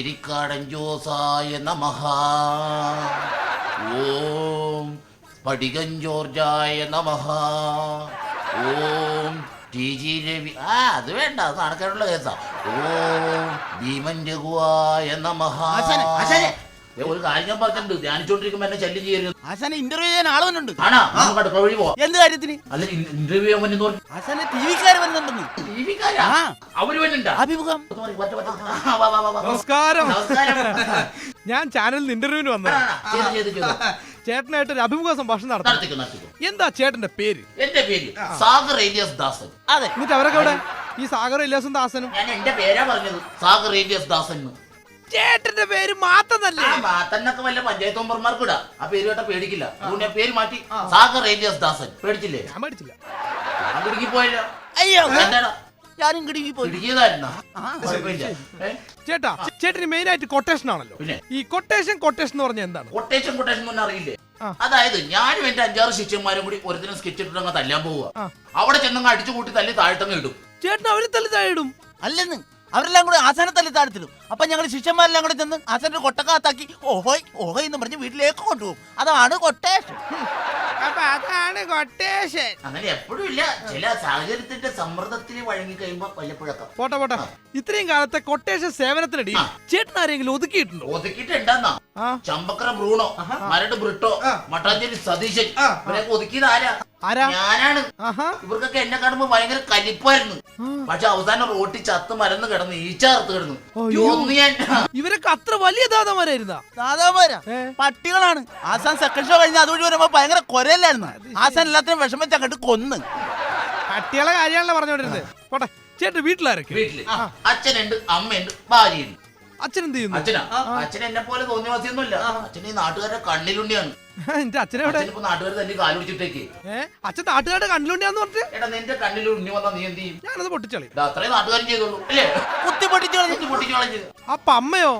എരിക്കാടൻ ജോസായ നമഃ ഓം പടികൻ ജോർജായ നമഃ ഓം ടി ജി രവി ആ അത് വേണ്ട അത് നടക്കാനുള്ള കേസാ. ഓം ഭീമൻ രഘുവായ നമഹ. ഒരു കാര്യം ഞാൻ പറഞ്ഞിട്ടുണ്ട്. ധ്യാനിച്ചോണ്ടിരിക്കുമ്പോ എന്നെ ശല്യം ചെയ്യരുത്. ആശാനെ ഇന്റർവ്യൂ ചെയ്യാൻ ആൾ വന്നുണ്ട് ആണാ? നമുക്ക് അടുക്കള വഴി പോവാം. എന്ത് കാര്യത്തിന്? അല്ല ഇന്റർവ്യൂ ചെയ്യാൻ പറ്റുന്ന പറഞ്ഞു. ആശാനെ ടി വിക്കാര് വരുന്നുണ്ടെന്ന് ടി വിക്കാരാ ആ. അവർ വന്നിണ്ടാ? അഭിമുഖം. നമസ്കാരം. നമസ്കാരം. ഞാൻ ചാനലിൽ ഇന്റർവ്യൂവിന് വന്ന ചേട്ടനായിട്ട് ഒരു അഭിമുഖ സംഭാഷണം നടത്തി. എന്താ ചേട്ടന്റെ പേര്? എന്റെ പേര് സാഗർ ഏലിയസ് ദാസൻ. അതെ. എന്നിട്ട് അവരൊക്കെ ഈ സാഗർ ഇല്ലാസും ദാസനും? ഞാൻ എന്റെ പേരാ പറഞ്ഞത്. സാഗർ ഏലിയസ് ദാസൻ എന്ന്. ചേട്ടന്റെ പേര് മാത്രന്നല്ലേ ആ മാത്തന്നൊക്കെ വല്ല പഞ്ചായത്ത് മെമ്പർമാർക്ക് ഇടാ. ആ പേര് കേട്ട പേടിക്കില്ല. അതുകൊണ്ട് ഞാൻ പേര് മാറ്റി സാഗർ ഏലിയസ് ദാസൻ. പേടിച്ചില്ലേ? ഞാൻ പേടിച്ചില്ല. ഞാൻ പോയല്ലോ അയ്യോ. എന്താടാ? ഞാനും കിടുങ്ങി പോയി ചേട്ടാ ചേട്ടന് മെയിൻ ആയിട്ട് കൊട്ടേഷൻ ആണല്ലോ. പിന്നെ? ഈ കൊട്ടേഷൻ കൊട്ടേഷൻ എന്ന് പറഞ്ഞാൽ എന്താണ്? കൊട്ടേഷൻ കൊട്ടേഷൻ ഒന്നും അറിയില്ലേ അതായത് ഞാനും എന്റെ അഞ്ചാറ് ശിഷ്യന്മാരും കൂടി ഒരുത്തിനും സ്കെച്ച് ഇട്ടിട്ട് അങ്ങ് തല്ലാൻ പോവുക. അവിടെ ചെന്നങ്ങ് അടിച്ചു കൂട്ടി തല്ലി താഴ്ത്തങ്ങ് ഇടും. ചേട്ടൻ അവർ തല്ലി താഴെ ഇടും. അല്ലെന്ന്. അവരെല്ലാം കൂടെ ആശാനെ തല്ലി താഴ്ത്തിടും അപ്പൊ ഞങ്ങൾ ശിഷ്യന്മാരെല്ലാം കൂടെ ചെന്ന് ആശാന്റെ കൊട്ടക്കാത്താക്കി ഓഹോയ് ഓഹോയ് എന്ന് പറഞ്ഞ് വീട്ടിലേക്ക് കൊണ്ടുപോകും. അതാണ് കൊട്ടേഷൻ. അപ്പൊ അതാണ് കൊട്ടേഷൻ. അങ്ങനെ എപ്പോഴും ഇല്ല. ചില സാഹചര്യത്തിന്റെ സമ്മർദ്ദത്തിന് വഴങ്ങി കഴിയുമ്പോ വല്ലപ്പോഴൊക്കെ പോട്ടെ പോട്ടെ. ഇത്രയും കാലത്തെ കൊട്ടേഷൻ സേവനത്തിനടി ചേട്ടൻ ആരെങ്കിലും ഒതുക്കിയിട്ടുണ്ടോ? ഒതുക്കിട്ടുണ്ടെന്നാ ആ ചമ്പക്കര ബ്രൂണോ? മരട് ബ്രിട്ടോ? മട്ടാഞ്ചേരി സതീശൻ? ഒതുക്കിയത് ആരാ? ആരാ? ഞാനാണ്. ഇവർക്കൊക്കെ എന്നെ കാണുമ്പോ ഭയങ്കര കലിപ്പായിരുന്നു. പക്ഷെ അവസാനം റോട്ടി ചത്ത് മരന്ന് കിടന്ന് ഈച്ചാർത്ത് കിടന്നു. ഇവരൊക്കെ അത്ര വലിയ ദാതാമാരായിരുന്നാ? സാധാമാരാ പട്ടികളാണ്. ആസാൻ സെക്കൻഡ് ഷോ കഴിഞ്ഞ അതുവഴി വരുമ്പോ ഭയങ്കര കൊരല്ലായിരുന്നു ആസാൻ എല്ലാത്തിനും വിഷമിച്ച് അങ്ങോട്ട് കൊന്ന്. പട്ടികളെ കാര്യമാണല്ലോ പറഞ്ഞോണ്ടിരുന്നത് പോട്ടെ. ചേട്ടൻ വീട്ടിലാരൊക്കെ? വീട്ടിൽ. അച്ഛനുണ്ട് അമ്മയുണ്ട് ഭാര്യയുണ്ട്. അച്ഛൻ എന്ത് ചെയ്യുന്നു? അച്ഛനാ. അച്ഛൻ എന്നെ പോലെ തോന്നിയ മതിയൊന്നുമില്ല അച്ഛൻ ഈ നാട്ടുകാരുടെ കണ്ണിലുണ്ടിയാണ് എന്റെ അച്ഛനെവിടെ അച്ഛനിപ്പോ നാട്ടുകാർ കാലുപിടിച്ചിട്ടേക്ക് ഏ? അച്ഛൻ നാട്ടുകാരുടെ കണ്ണിലുണ്ടിയാന്ന് പറഞ്ഞിട്ട്? എടാ നിന്റെ കണ്ണിൽ ഉണ്ണി വന്നാ നീ എന്ത് ചെയ്യും? ഞാനത് പൊട്ടിച്ചളി ഇത് അത്രയും നാട്ടുകാരും ചെയ്തോളൂ. അല്ലേ? കുത്തി പൊട്ടിച്ചു കളഞ്ഞു പൊട്ടിച്ച് കളഞ്ഞത് അപ്പൊ അമ്മയോ?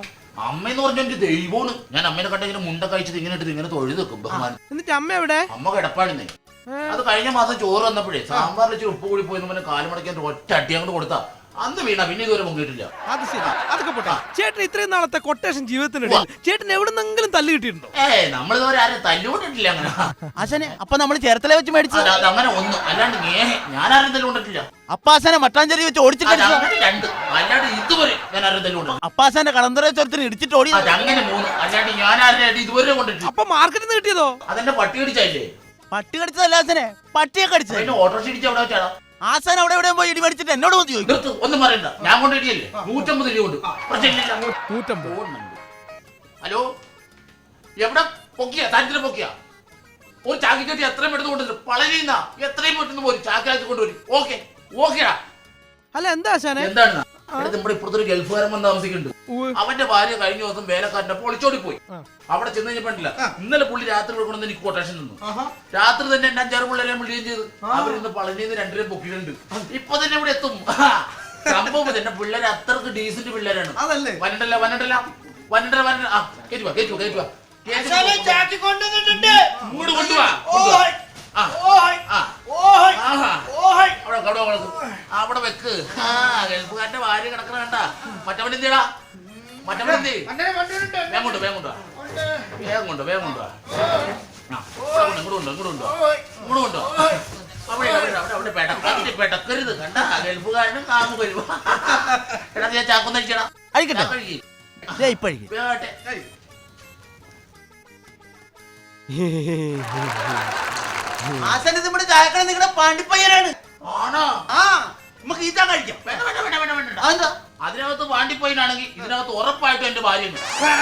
അമ്മ എന്ന് പറഞ്ഞ എന്റെ ദൈവമാണ്. ഞാൻ അമ്മേനെ കണ്ട ഇങ്ങനെ മുണ്ട കഴിച്ചത് ഇങ്ങനെ ഇട്ട് ഇങ്ങനെ തൊഴുത് വെക്കും. ബഹുമാനം. എന്നിട്ട് അമ്മ എവിടെ? അമ്മ കിടപ്പാണെന്നേ? അത് കഴിഞ്ഞ മാസം ചോറ് വന്നപ്പോഴേ സാമ്പാറിൽ ഇച്ചിരി ഉപ്പ് കൂടി പോയി പറഞ്ഞ കാൽ മടക്കാൻ ഒറ്റ അടി അങ്ങോട്ട് കൊടുത്താ. അന്ന് വീണ പിന്നെ ഇതുവരെ മുങ്ങിയിട്ടില്ല. അത് ശരി. അതൊക്കെ പോട്ടെ. ചേട്ടൻ ഇത്രയും നാളത്തെ കൊട്ടേഷൻ ജീവിതത്തിനിടയിൽ ചേട്ടൻ എവിടുന്നെങ്കിലും തല്ലി കിട്ടിയിട്ടുണ്ടോ? ഏ നമ്മൾ ഇതുവരെ ആരും തല്ലുകൊണ്ടിട്ടില്ല അങ്ങനെ. അച്ഛനെ അപ്പൊ നമ്മൾ ചേർത്തല വെച്ച് മേടിച്ചത്? അത് അത് അങ്ങനെ ഒന്ന് അല്ലാണ്ട് ഞാൻ ആരും തല്ലുകൊണ്ടിട്ടില്ല. അപ്പാസനെ മട്ടാഞ്ചേരി വെച്ച് ഓടിച്ചിട്ട് അങ്ങനെ രണ്ട് അല്ലാണ്ട് ഇതുവരെ ഞാൻ ആരും തല്ലുകൊണ്ടില്ല അപ്പാസന്റെ കളന്തര ചോരത്തിന് ഇടിച്ചിട്ട് ഓടി അത് അങ്ങനെ മൂന്ന് അല്ലാണ്ട് ഞാൻ ആരുടെ അടി ഇതുവരെ കൊണ്ടിട്ടില്ല. അപ്പൊ മാർക്കറ്റിൽ നിന്ന് കിട്ടിയതോ? അതെന്നെ പട്ടി കടിച്ചല്ലേ പട്ടി കടിച്ചതല്ല അച്ഛനെ പട്ടിയെ കടിച്ചത്. പിന്നെ ഓട്ടോറിക്ഷ ഇടിച്ച് അവിടെ ആശാൻ അവിടെ എവിടെയും പോയി ഇടി മേടിച്ചിട്ട് എന്നോട് വന്ന് ചോദിക്കും. ഒന്നും പറയണ്ട. ഞാൻ നൂറ്റമ്പത് ഇടി കൊണ്ട്. നൂറ്റമ്പത്. ഹലോ? എവിടെ? പൊക്കിയ? താരത്തിന് പൊക്കിയ? ഒരു ചാക്കി കെട്ടി എത്രയും എടുത്ത് കൊണ്ടുവരും. പളനിന്ന. എത്രയും പെട്ടെന്ന് ചാക്കി ചാക്കാക്കി കൊണ്ടുവരും. ഓക്കെ. ഓക്കെയാ അല്ല എന്താ ആശാനെ? എന്താണ് നമ്മുടെ ഇപ്പുറത്തെ ഒരു ഗൾഫുകാരൻ വന്ന് താമസിക്കുന്നുണ്ട്. അവന്റെ ഭാര്യ കഴിഞ്ഞ ദിവസം വേലക്കാരന്റെ പൊളിച്ചോടി പോയി. അവിടെ ചെന്ന് കഴിഞ്ഞപ്പോണ്ടില്ല ഇന്നലെ പുള്ളി രാത്രി കൊടുക്കണമെന്ന് എനിക്ക് കൊട്ടേഷൻ തന്നു. രാത്രി തന്നെ എന്റെ അഞ്ചാറ് പിള്ളേരെ വിളിക്കുകയും ചെയ്തു. അവരിന്ന് പളനിന്ന് രണ്ടുപേരും പൊക്കിയിട്ടുണ്ട്. ഇപ്പൊ തന്നെ ഇവിടെ എത്തും. സംഭവം തന്നെ എന്റെ പിള്ളേരെ അത്രയ്ക്ക് ഡീസന്റ് പിള്ളേരാണ്. അതല്ലേ? വന്നിട്ടല്ല വന്നിട്ടല്ല വന്നിട്ടല്ല വന്നിട്ട് ആ കേറ്റുവാ കേറ്റുവാ കേറ്റുവാ ഇങ്ങോട്ട് കൊണ്ടുവാ കൊണ്ടുവാ. ആ ആ ആഹാ. അവിടെ അവിടെ അവിടെ അവിടെ വെക്ക് ആ ഭാര്യ കിടക്കണ കണ്ട? മറ്റവൻ എന്തിടാ മറ്റവൻ എന്ത്? വേഗം കൊണ്ട് വേഗം കൊണ്ടുവാ വേഗം കൊണ്ട് വേഗം കൊണ്ട്, ഇങ്ങോട്ട് കൊണ്ട് ഇങ്ങോട്ട് കൊണ്ടോ ഇങ്ങോട്ട് അവിടെ അവിടെ അവിടെ അവിടെ പെടക്കരുത് പെടക്കരുത്. കണ്ട ഗൾഫുകാരനും കാമു വരുമ്പോ എടാ ചാക്കൊന്ന് അടിക്കടാ. ചായക്കട നിങ്ങളുടെ പാണ്ടിപ്പയ്യനാണ്. ആണോ? അതിനകത്ത് വാണ്ടിപ്പോയിനാണെങ്കിൽ ഇതിനകത്ത് ഉറപ്പായിട്ടും എന്റെ ഏ?